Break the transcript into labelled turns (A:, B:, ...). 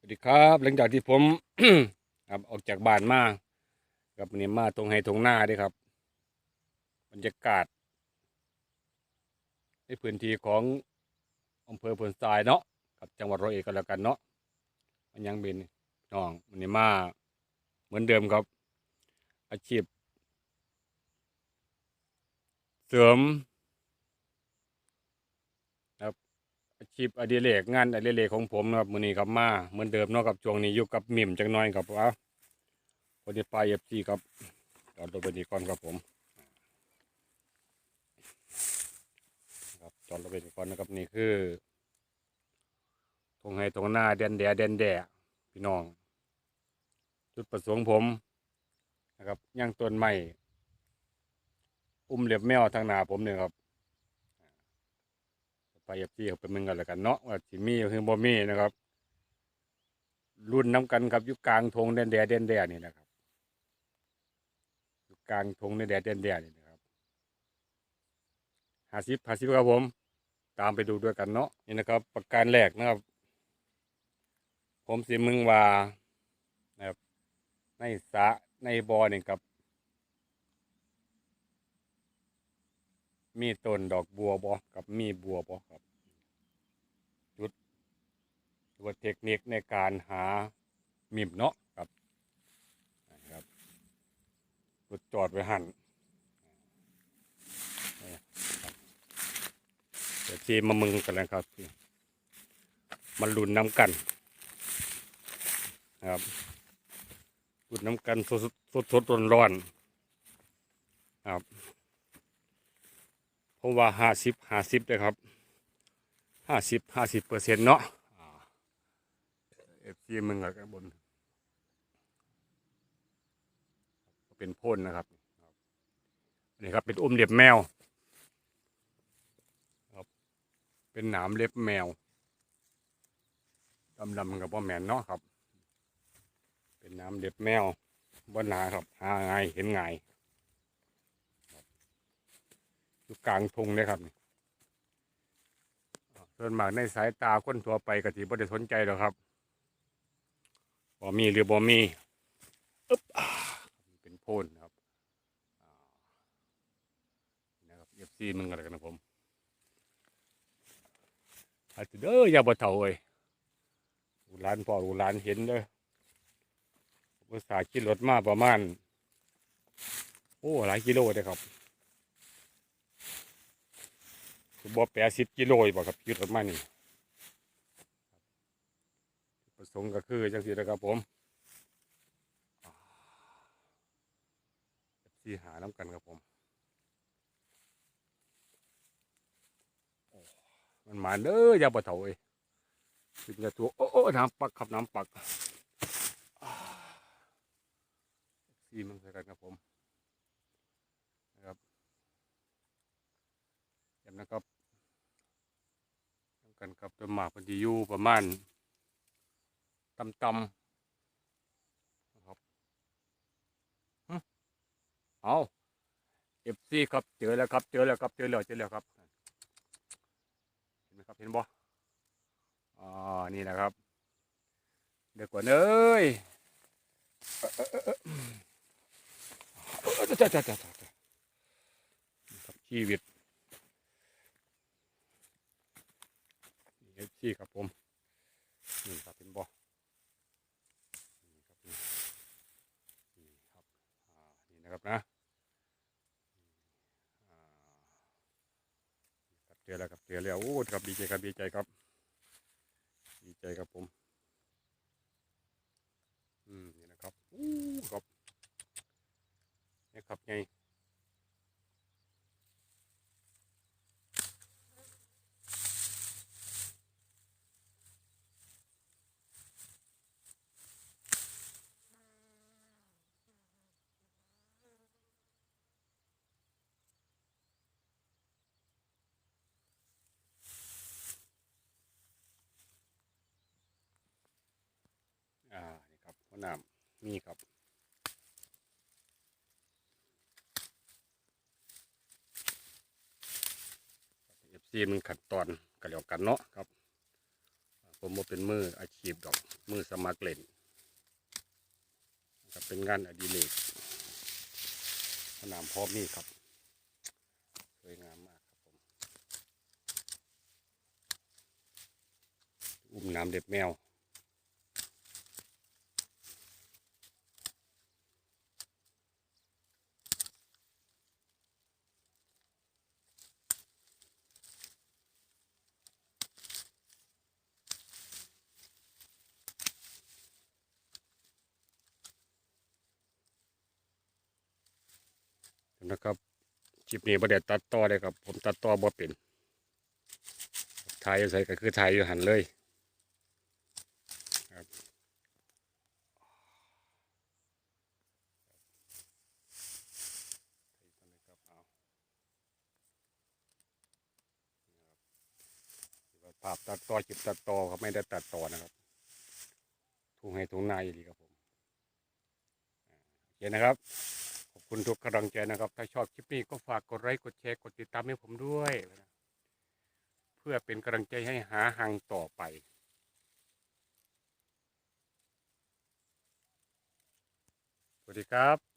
A: สวัสดีครับหลังจากที่ผม ครับออกจากบ้านมากับวันนี้มาตรงไฮตรงหน้าด้วยครับ บรรยากาศ ในพื้นที่ของอำเภอพนทรายเนาะกับจังหวัดร้อยเอ็ดก็แล้วกันเนาะมันยังเป็นน้องวันนี้มาเหมือนเดิมครับ อาชีพ เสริม อาชีพอดิเรกงานอดิเรกของผมนะครับมื้อนี้ครับมาเหมือนเดิมเนาะครับช่วงนี้อยู่กับมิมจังน้อยครับว่าพอดีไปเอฟซีครับจอดรถไปดีก่อนครับผมครับจอดรถไปดีก่อนนะครับนี่คือทงไห้ทงหน้าเดนแดเดนแดพี่น้อง จุดประสงค์ผมนะครับย่างต้นไม้อุ้มเล็บแมวทางหน้าผมเนี่ยครับ ไปเอฟซีเขาไปมึงกันแล้วกันเนาะว่าสิมีหรือบ่มีนะครับ รุ่นน้ำกันครับอยู่กลางทงแดนแดแดนแดนี่นะครับอยู่กลางทงแดนแดแดนแดนี่นะครับห้าสิบห้าสิบครับผม ตามไปดูด้วยกันเนาะนี่นะครับ ประการแรกนะครับ ผมสิมึงว่านะครับในสะในบอ่อนี่ครับ มีต้นดอกบัวบ่กับมีบัวบ่ครับจุดตัวเทคนิคในการหามิมเนาะครับนะครับรถจอดไว้หันเดี๋ยวทีมามึงกันนะครับมันลุนน้ำกันครับลุนน้ำกันสดสดร้อนร้อนครับ ผมว่าห้าสิบห้าสิบเลยครับห้าสิบห้าสิบเปอร์เซ็นต์เนาะเอฟซีมึงกับนบน เป็นพ่นนะครับนนี้ครับเป็นอุ้มเล็บแมวครับเป็นหนามเล็บแมวดำๆกับพ่อแมนเนาะครับ เป็นหน้ำเล็บแมวบนหนาครับหาง่ายเห็นง่าย อยู่กลางทงเลยครับส่วนมากในสายตาคนทั่วไปก็ถือบ่ได้สนใจหรอกครับบ่มีหรือบ่มีอึ๊บเป็นโพนนะครับนะครับเอฟซีมึงอะไรกันนะผมอาจจะเด้ออย่าบ่เท่าเอ้ยลูกหลานพ่อลูกหลานเห็นเด้อภาษาขี่รถมาประมาณ โอ้ หลายกิโลเลยครับ บ่แปดสิบกิโลอยู่บ่ครับยึดออกมานี่ประสงค์ก็คือจังสีนะครับผมสีหาน้ำกันครับผมมันมาเด้อยาบ่เถาเอ้ยขึ้นจะตัวโอ้โอ้น้ำปักครับน้ำปักสีมันใส่กันครับผมนะครับเห็นนะครับ กันครับตัวหมากมันจะอยู่ประมาณต่ำๆนะครับเอาเอฟซีครับเจอแล้วครับเจอแล้วครับเจอแล้วเจอแล้วครับเห็นไหมครับเห็นบ่อ่านี่นะครับ เดี๋ยวก่อนเอ้ยจ้าจ้าจ้าจ้าครับชีวิต เอฟซีครับผมนี่ครับเป็นบ่อนี่ครับนี่นี่ครับอ่านี่นะครับนะครับเจอแล้วครับเจอแล้วโอ้ครับดีใจครับดีใจครับดีใจครับผมอืมนี่นะครับอู้ครับนี่ครับไง น้ำนี่ครับเอฟซีมันขัดตอนกันแล้วกันเนาะครับ ผมบ่เป็นมืออาชีพดอกมือสมัครเล่นนะครับเป็นงานอดิเรกสนามพร้อมนี่ครับ สวยงามมากครับผมอุ้มน้ำเด็บแมว นะครับคลิปนี้ประเด็ดตัดต่อเลยครับ ผมตัดต่อบ่เป็นถ่ายอยู่ใส่ก็คือถ่ายอยู่หันเลยครับภาพตัดต่อจิบตัดต่อครับไม่ได้ตัดต่อนะครับทุ่งให้ทุ่งนาอยู่ดีครับผมโอเคนะครับ คุณทุกกำลังใจนะครับ ถ้าชอบคลิปนี้ก็ฝากกดไลค์กดแชร์กดติดตามให้ผมด้วย เพื่อเป็นกำลังใจให้หาหางต่อไปสวัสดีครับ